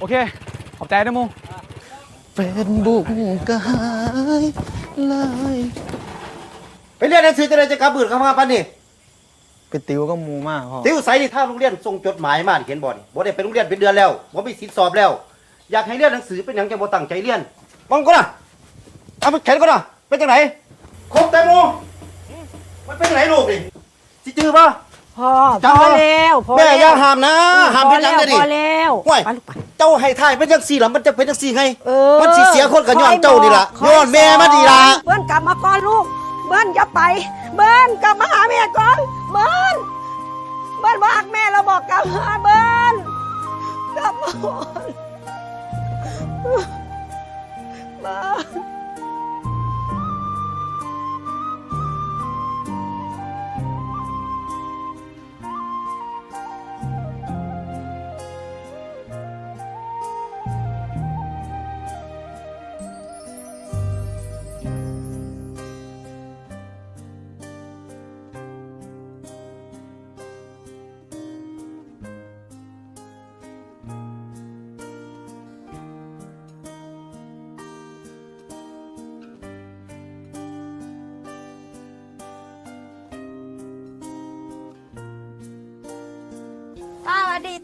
โอเค ขอบใจนะมูเฟซบุ๊กก็หายไลน์ไปเรียนหนังสือจะได้จะกลับบืนเข้ามาปานนี่ไปติวก็มูมากพ่อติวใส่ที่ทางโรงเรียนส่งจดหมายมานี่เขียนบ่นี่บ่ได้ไปโรงเรียนเป็นเดือนแล้วบ่มีสิทธิ์สอบแล้ว อยากให้เรียนหนังสือเป็นหยังจังบ่ตั้งใจเรียนบังก่อนนะเอาไปเขียนก่อนนะเป็นจังไหนครบแตงโมมันเป็นจังไหนลูกนี่สิจื้อป่ะ พ่อจำพอไว้แล้วพอแม่แล้วอย่าห้ามนะห้ามเป็นหยังพเด้อดิพอแล้วห่วยไปลูกไปเจ้าให้ทายเป็นจังซี่ล่ะมันจะเป็นจังซี่ไงเออมันสิเสียคนกับย้อนเจ้านี่ล่ะคย้อนแม่มาดีล่ะเบิ้นกลับมาก่อนลูก เบิ้นอย่าไป เบิ้นกลับมาหาแม่ก่อน เบิ้นเบิ้นบอกแม่เราบอกกลับมาเบิ้นกลับมาก่อนเบิ้น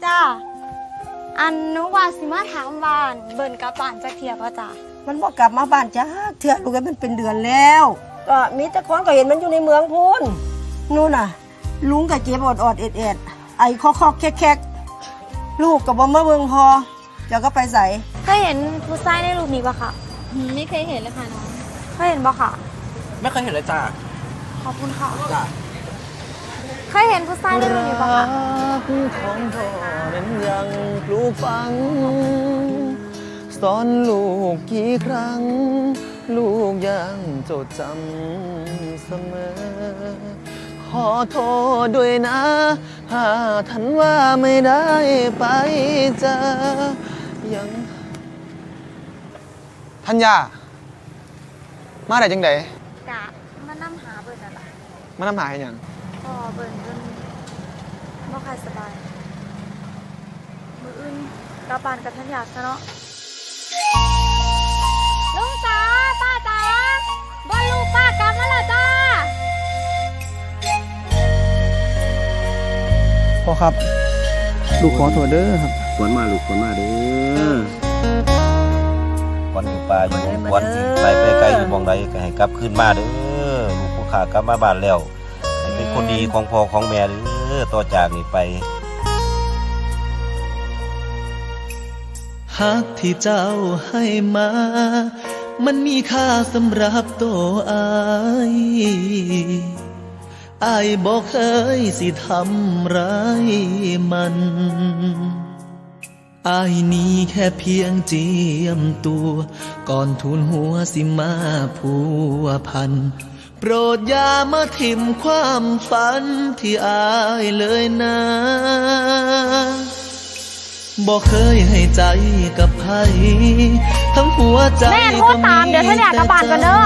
จ้าอันนุว่าสิมาถามวาน เบิ่นกับป่านจักเทียบ่จ้ามันบอกกลับมาบ้านจ้าเถื่อลูกไอ้มันเป็นเดือนแล้ว ก็มีแต่คนก็เห็นมันอยู่ในเมืองพูนนู่นน่ะ ลุงกับเจ็บอดอดๆเอ็ดเอ็ดๆไอ้คอกคอกๆแคกแคกๆลูกกับบ่มาเมืองพอเดี๋ยวก็ไปใส่เคยเห็นผู้ชายในรูปนี้ปะคะไม่เคยเห็นเลยค่ะน้องเคยเห็นปะค่ะไม่เคยเห็นเลยจ้าขอบคุณค่ะเคยเห็นผู้ชายในรูปนี้ปะคะ ของพ่อนั้นยังปลูกฝัง สอนลูกกี่ครั้ง ลูกยังจดจำเสมอ ขอโทษด้วยนะหากท่านว่าไม่ได้ไปเจอยังทัญญามาได้จังไดกะมานั่หาเบิ่นอะไรมานำหาให้หยังก็เบิ่นเบิ่น บ่ค่อยสบาย มืออื่นกลับบ้านกับทันอยากซะเนาะลุงจ๋าป้าจ๋าบอลลูกป้ากลับมาแล้วจ้าพ่อครับ ลูกขอโทษเด้อครับขวนมาลูกขวนมาเด้อวันอยู่ป่าอยู่วันสิไปไปไกลอยู่หมองใดก็ให้กลับขึ้นมาเด้อลูกผู้ขากลับมาบ้านแล้วให้เป็นคนดีของพ่อของแม่เด้อ ต่อจากนี้ไปฮักที่เจ้าให้มา มันมีค่าสำหรับตัวอายอายบอกเคยสิทำร้ายมันอายนี้แค่เพียงเจียมตัว ก่อนทุนหัวสิมาผัวพัน โปรดอย่ามาทิมความฝันที่อายเลยนะบอกเคยให้ใจกับใครทั้งหัวใจแม่โทรตามเดี๋ยวท่านอยากกลับบ้านก่อนเด้อ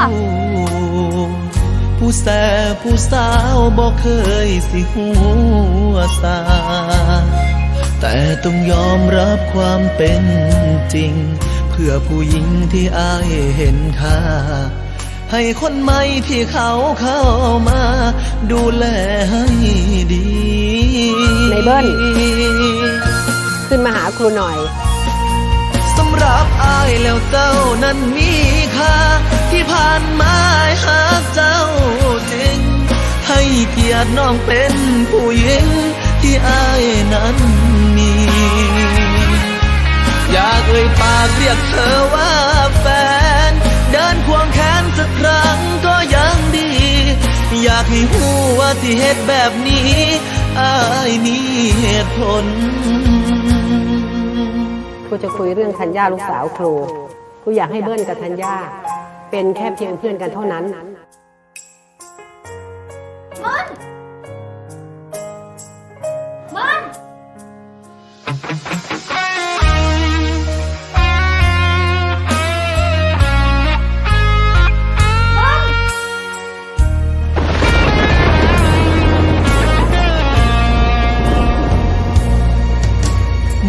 ผู้แสบผู้สาวบอกเคยสิหัวสาแต่ต้องยอมรับความเป็นจริง เพื่อผู้หญิงที่อายเห็นค่า ให้คนใหม่ที่เขาเข้ามา ดูแลให้ดีในเบิ้ล ขึ้นมาหาครูหน่อย สำหรับอายแล้วเจ้านั้นมีค่าที่ผ่านมาอายหากเจ้าจริง ให้เกียรติน้องเป็นผู้หญิง ที่อายนั้นมี อยากเอ่ยปากเรียกเธอว่าแฟน เดินควงแขนสักครั้งก็ยังดี อยากให้หูว่าที่เหตุแบบนี้อายมีเหตุผลครูจะคุยเรื่องธัญญาลูกสาวครูครูอยากให้เบิ้ลกับธัญญาเป็นแค่เพียงเพื่อนกันเท่านั้นมัน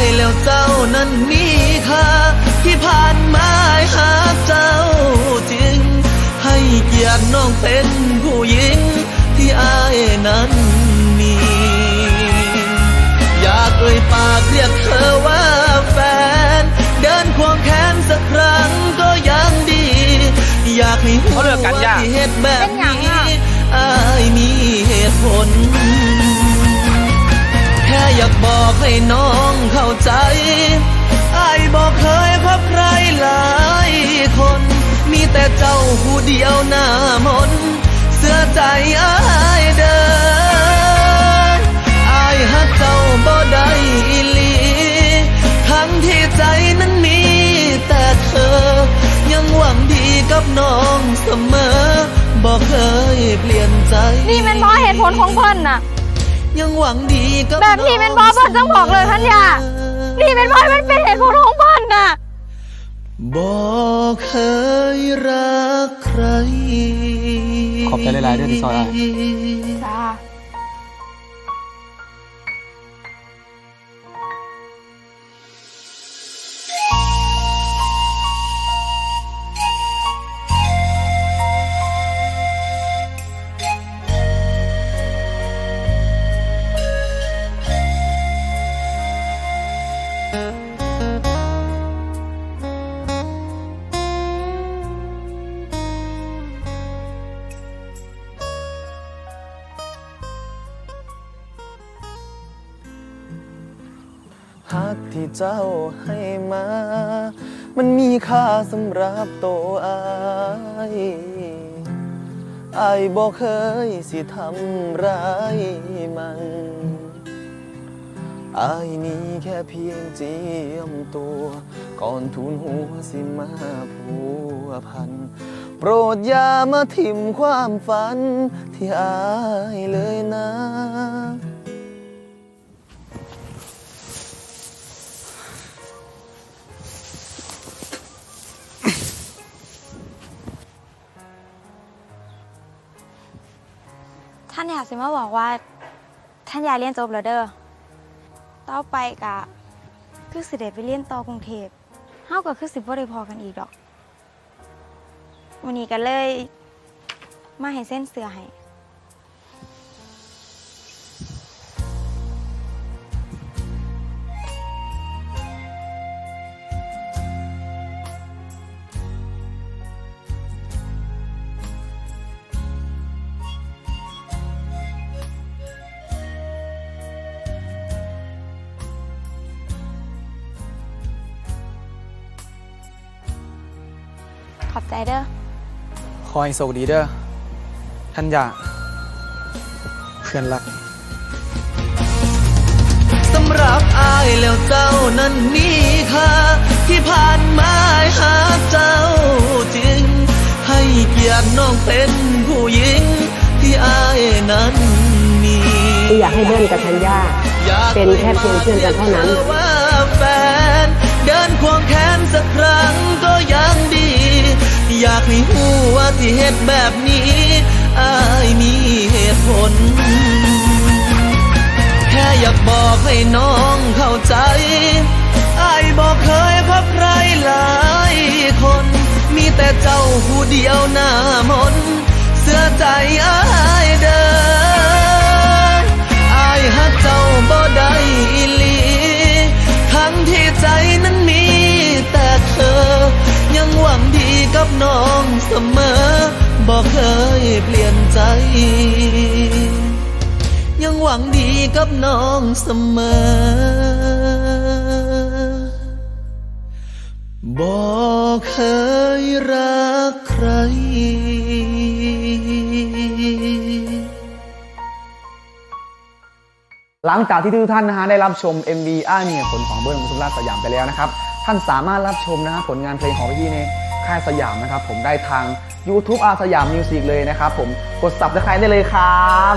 ายแล้วเจ้านั้นมีค่าที่ผ่านมาหาเจ้าจริง ให้เกียรติน้องเป็นผู้หญิงที่อายนั้นมี อยากเอ่ยปากเรียกเธอว่าแฟน เดินควงแขนสักครั้งก็ยังดี อยากให้รู้เขาเลิกกันยังว่าที่เหตุแบบเป็นหยังนี้อะอายมีเหตุผล แค่อยากบอกให้น้องเข้า ใจไอ้ายบอกเคยพบใครหลายคน มีแต่เจ้าผู้เดียวหน้ามนต์เสื้อใจอ้ายเดินอายฮักเจ้าบ่ได้อีหลีทั้งที่ใจนั้นมีแต่เธอ ยังหวังดีกับน้องเสมอบอกเคยเปลี่ยนใจ นี่เป็นบอเหตุผลของเพิ่นน่ะ ยังหวังดีกับแบบนี้เป็นบอเพิ่นต้องบอกเลยท่านยา นี่เป็นบอมันเป็นเหตุผลของเพิ่นน่ะ บอกเคยรักใคร ขอบใจหลายๆเด้อที่ซอยอ้าย จ้า ฮักที่เจ้าให้มา มันมีค่าสำหรับโตอายอายบอกเคยสิทำร้ายมันอายนี้แค่เพียงเจียมตัว ก่อนทุนหัวสิมาผัวพัน โปรดอย่ามาทิมความฝันที่อายเลยนะานอยากสิมาบอกว่า ท่านอยากเรียนจบแล้วเด้อต่อไปกะคือสิเดไปเรียนต่อกรุงเทพเฮาก็คือสิบ่ได้พอกันอีกดอกวันนี้ก็เลย มาให้เส้นเสือให้ ใจเด้อขอให้โชคดีเด้อท่านอยาเพื่อนรักสำหรับอายแล้วเจ้านั้นมีค่าที่ผ่านมาหาเจ้าจริง ให้เกียรติน้องเป็นผู้หญิง ที่อายนั้นมีกูอยากให้เบิ้ลกับธัญญาเป็นแค่เพียงเพื่อนกันเท่านั้นว่าแฟนเดินควงแขนสักครั้งก็ยังดี อยากให้หูว่าที่เหตุแบบนี้อายมีเหตุผล แค่อยากบอกให้น้องเข้าใจอายบอกเคยพบใครหลายคน มีแต่เจ้าผู้เดียวหน้ามน เสื้อใจอายเดิน ใจ ยังหวังดีกับน้องเสมอ บอกเคยรักใคร หลังจากที่ทุกท่านนะฮะได้รับชม MV อ้ายมีเหตุผลของเบิร์ดมุสุราชสยามไปแล้วนะครับ ท่านสามารถรับชมนะฮะผลงานเพลงของพี่ใน ค่ายสยามนะครับผมได้ทาง YouTube อาสยามมิวสิกเลยนะครับผมกดสับตะไคร้ได้เลยครับ